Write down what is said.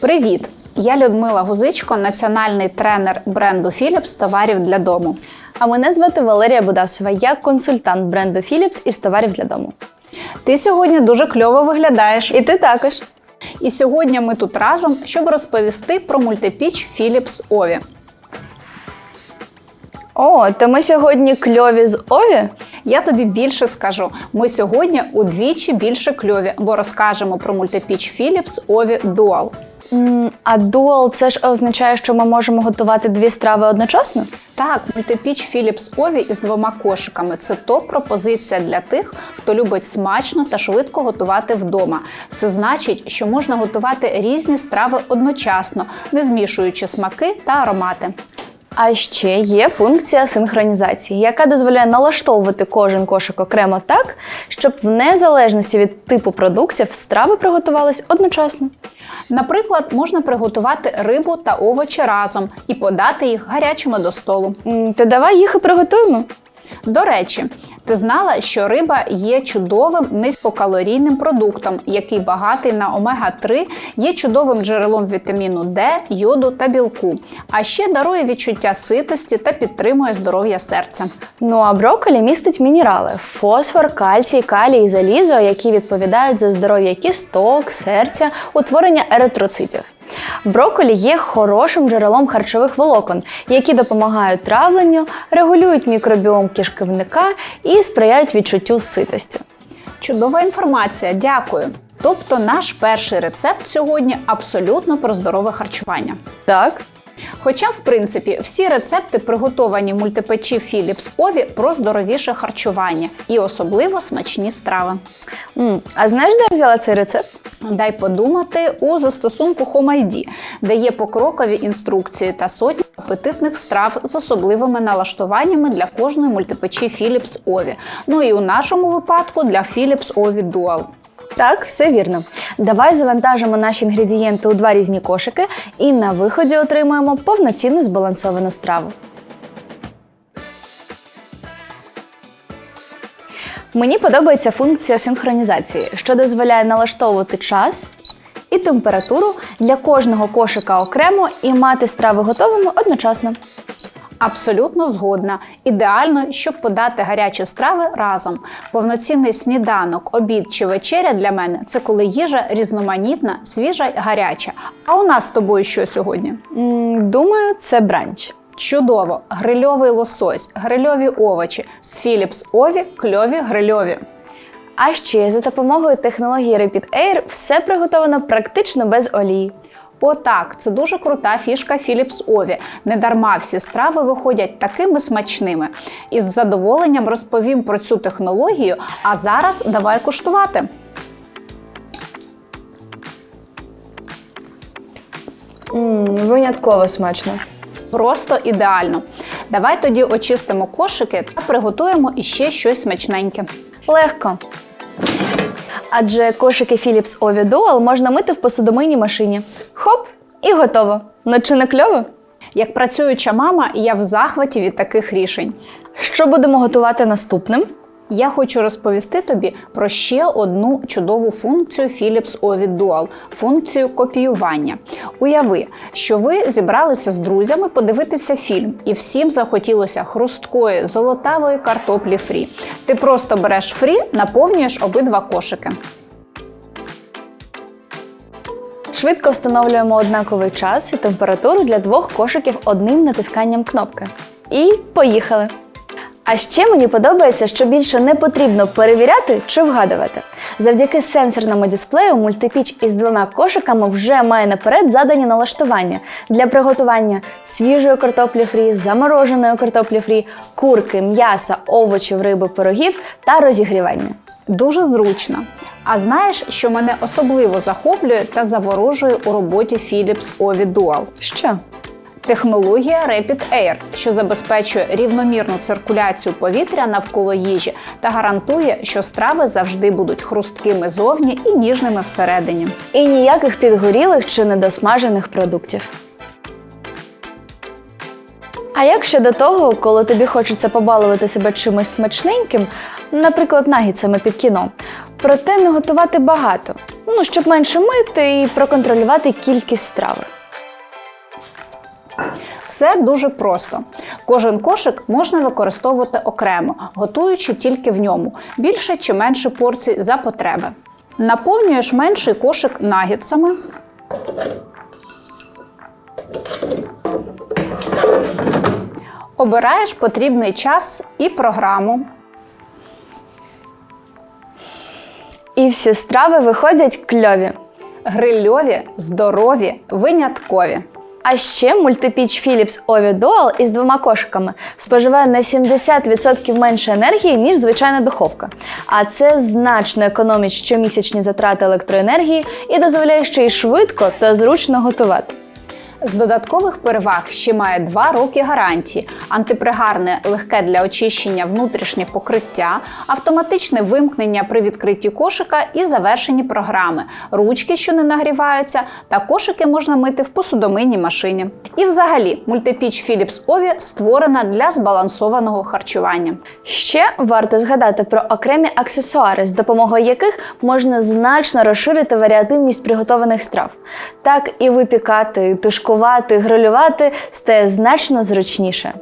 Привіт! Я Людмила Гузичко, національний тренер бренду Philips товарів для дому. А мене звати Валерія Будасова. Я консультант бренду Philips із товарів для дому. Ти сьогодні дуже кльово виглядаєш. І ти також. І сьогодні ми тут разом, щоб розповісти про мультипіч Philips Ovi. О, то ми сьогодні кльові з Ові. Я тобі більше скажу. Ми сьогодні удвічі більше кльові, бо розкажемо про мультипіч Philips Ovi Dual. А дуал це ж означає, що ми можемо готувати дві страви одночасно? Так, мультипіч Philips Ові із двома кошиками це топ-пропозиція для тих, хто любить смачно та швидко готувати вдома. Це значить, що можна готувати різні страви одночасно, не змішуючи смаки та аромати. А ще є функція синхронізації, яка дозволяє налаштовувати кожен кошик окремо так, щоб в незалежності від типу продуктів страви приготувались одночасно. Наприклад, можна приготувати рибу та овочі разом і подати їх гарячими до столу. То давай їх і приготуємо. До речі, ти знала, що риба є чудовим низькокалорійним продуктом, який багатий на омега-3, є чудовим джерелом вітаміну Д, йоду та білку, а ще дарує відчуття ситості та підтримує здоров'я серця. Ну а брокколі містить мінерали: фосфор, кальцій, калій і залізо, які відповідають за здоров'я кісток, серця, утворення еритроцитів. Брокколі є хорошим джерелом харчових волокон, які допомагають травленню, регулюють мікробіом кишківника і сприяють відчуттю ситості. Чудова інформація, дякую. Тобто, наш перший рецепт сьогодні абсолютно про здорове харчування. Так, Хоча, в принципі, всі рецепти, приготовані мультипечі Philips Ові, про здоровіше харчування і особливо смачні страви. М, а знаєш, де я взяла цей рецепт? Дай подумати у застосунку Home ID, де є покрокові інструкції та сотні апетитних страв з особливими налаштуваннями для кожної мультипечі Philips Ові. Ну і у нашому випадку для Philips Ові Dual. Так, все вірно. Давай завантажимо наші інгредієнти у два різні кошики і на виході отримаємо повноцінну збалансовану страву. Мені подобається функція синхронізації, що дозволяє налаштовувати час і температуру для кожного кошика окремо і мати страви готовими одночасно. Абсолютно згодна. Ідеально, щоб подати гарячі страви разом. Повноцінний сніданок, обід чи вечеря для мене це коли їжа різноманітна, свіжа й гаряча. А у нас з тобою що сьогодні? Думаю, це бранч. Чудово! Грильовий лосось, грильові овочі з Philips Ові кльові грильові. А ще за допомогою технології Rapid Air все приготовано практично без олії. Отак, це дуже крута фішка Philips Ові. Недарма всі страви виходять такими смачними. Із задоволенням розповім про цю технологію, а зараз давай куштувати. Винятково смачно. Просто ідеально. Давай тоді очистимо кошики та приготуємо іще щось смачненьке. Легко. Адже кошики Philips Ovi Dual можна мити в посудомийній машині. Хоп, і готово. Ну чи не кльово? Як працююча мама, я в захваті від таких рішень. Що будемо готувати наступним? Я хочу розповісти тобі про ще одну чудову функцію Philips Ovid Dual – функцію копіювання. Уяви, що ви зібралися з друзями подивитися фільм, і всім захотілося хрусткої золотавої картоплі фрі. Ти просто береш фрі, наповнюєш обидва кошики. Швидко встановлюємо однаковий час і температуру для двох кошиків одним натисканням кнопки. І поїхали! А ще мені подобається, що більше не потрібно перевіряти чи вгадувати. Завдяки сенсорному дисплею мультипіч із двома кошиками вже має наперед задані налаштування для приготування свіжої картоплі фрі, замороженої картоплі фрі, курки, м'яса, овочів, риби, пирогів та розігрівання. Дуже зручно. А знаєш, що мене особливо захоплює та заворожує у роботі Philips Ovi Dual? Що? Технологія Rapid Air, що забезпечує рівномірну циркуляцію повітря навколо їжі та гарантує, що страви завжди будуть хрусткими зовні і ніжними всередині. І ніяких підгорілих чи недосмажених продуктів. А як щодо того, коли тобі хочеться побалувати себе чимось смачненьким, наприклад, нагідцями під кіно, Проте не готувати багато. Ну, щоб менше мити і проконтролювати кількість страви. Все дуже просто. Кожен кошик можна використовувати окремо, готуючи тільки в ньому більше чи менше порцій за потреби. Наповнюєш менший кошик нагідцями. Обираєш потрібний час і програму. І всі страви виходять кльові. Грильові, здорові, виняткові. А ще мультипіч Philips Ovi Dual із двома кошиками споживає на 70% менше енергії, ніж звичайна духовка. А це значно економить щомісячні затрати електроенергії і дозволяє ще й швидко та зручно готувати. З додаткових переваг ще має 2 роки гарантії, антипригарне легке для очищення внутрішнє покриття, автоматичне вимкнення при відкритті кошика і завершені програми, ручки, що не нагріваються, та кошики можна мити в посудомийній машині. І взагалі, мультипіч Philips Ovi створена для збалансованого харчування. Ще варто згадати про окремі аксесуари, з допомогою яких можна значно розширити варіативність приготованих страв. Так і випікати, тушкувати, грилювати стає значно зручніше.